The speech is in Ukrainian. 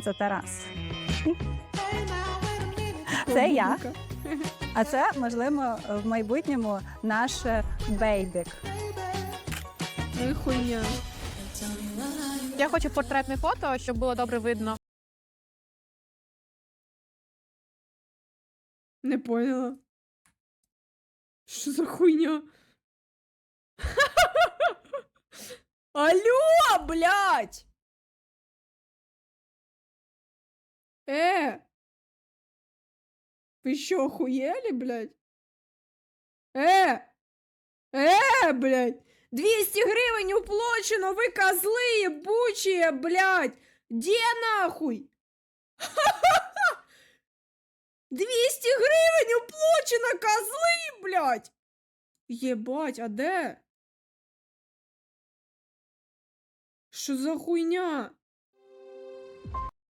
Це Тарас. Це я. А це, можливо, в майбутньому наш бейбік. Ну хуйня. Я хочу портретне фото, щоб було добре видно. Не поняла. Що за хуйня? Алло, блядь! Вы что, охуели, блядь? Э! Э, блядь! 200 гривень уплочено, вы козлы ебучие, блядь! Где нахуй? 200 гривень уплочено, козли, блядь! Єбать, а де? Що за хуйня?